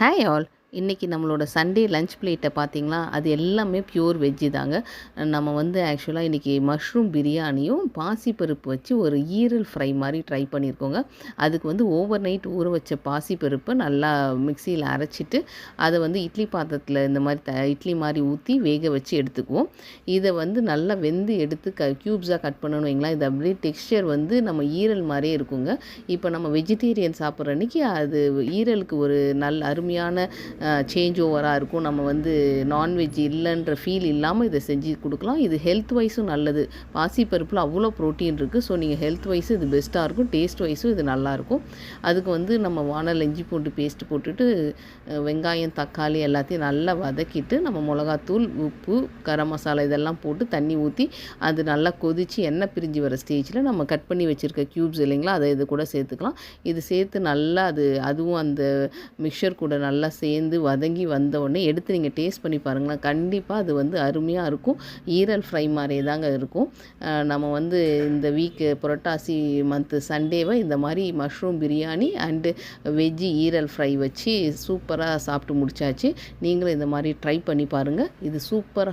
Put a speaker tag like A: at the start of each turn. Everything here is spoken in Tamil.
A: Hi all, இன்றைக்கி நம்மளோட சண்டே லஞ்ச் பிளேட்டை பார்த்திங்களா? அது எல்லாமே பியூர் வெஜ்ஜு தாங்க. நம்ம வந்து ஆக்சுவலாக இன்றைக்கி மஷ்ரூம் பிரியாணியும் பாசிப்பருப்பு வச்சு ஒரு ஈரல் ஃப்ரை மாதிரி ட்ரை பண்ணியிருக்கோங்க. அதுக்கு வந்து ஓவர் நைட் ஊற வச்ச பாசிப்பருப்பை நல்லா மிக்சியில் அரைச்சிட்டு அதை வந்து இட்லி பாத்திரத்தில் இந்த மாதிரி த இட்லி மாதிரி ஊற்றி வேக வச்சு எடுத்துக்குவோம். இதை வந்து நல்லா வெந்து எடுத்து க க்யூப்ஸாக கட் பண்ணணும் வைங்களா இது அப்படியே டெக்ஸ்சர் வந்து நம்ம ஈரல் மாதிரியே இருக்குங்க. இப்போ நம்ம வெஜிடேரியன் சாப்பிட்ற அன்றைக்கி அது ஈரலுக்கு ஒரு நல்ல அருமையான சேஞ்ச் ஓவராக இருக்கும். நம்ம வந்து நான்வெஜ் இல்லைன்ற ஃபீல் இல்லாமல் இதை செஞ்சு கொடுக்கலாம். இது ஹெல்த் வைஸும் நல்லது. பாசிப்பருப்பில் அவ்வளோ ப்ரோட்டீன் இருக்குது ஸோ நீங்கள் ஹெல்த் வைஸும் இது பெஸ்ட்டாக இருக்கும். டேஸ்ட் வைஸும் இது நல்லாயிருக்கும் அதுக்கு வந்து நம்ம வானல் இஞ்சி பூண்டு பேஸ்ட் போட்டுட்டு வெங்காயம் தக்காளி எல்லாத்தையும் நல்லா வதக்கிட்டு நம்ம மிளகாத்தூள் உப்பு கரம் மசாலா இதெல்லாம் போட்டு தண்ணி ஊற்றி அது நல்லா கொதித்து எண்ணெய் பிரிஞ்சு வர ஸ்டேஜில் நம்ம கட் பண்ணி வச்சுருக்க க்யூப்ஸ் இல்லைங்களா அதை இது கூட சேர்த்துக்கலாம். இது சேர்த்து நல்லா அது அதுவும் அந்த மிக்சர் கூட நல்லா சேர்ந்து வதங்கி வந்த உடனே எடுத்து நீங்கள் டேஸ்ட் பண்ணி பாருங்களேன். கண்டிப்பாக அது வந்து அருமையாக இருக்கும். ஈரல் ஃப்ரை மாதிரியே தாங்க இருக்கும். நம்ம வந்து இந்த வீக்கு புரட்டாசி மந்த்து சண்டேவை இந்த மாதிரி மஷ்ரூம் பிரியாணி அண்டு வெஜ்ஜி ஈரல் ஃப்ரை வச்சு சூப்பராக சாப்பிட்டு முடிச்சாச்சு. நீங்களும் இந்த மாதிரி ட்ரை பண்ணி பாருங்கள் இது சூப்பராக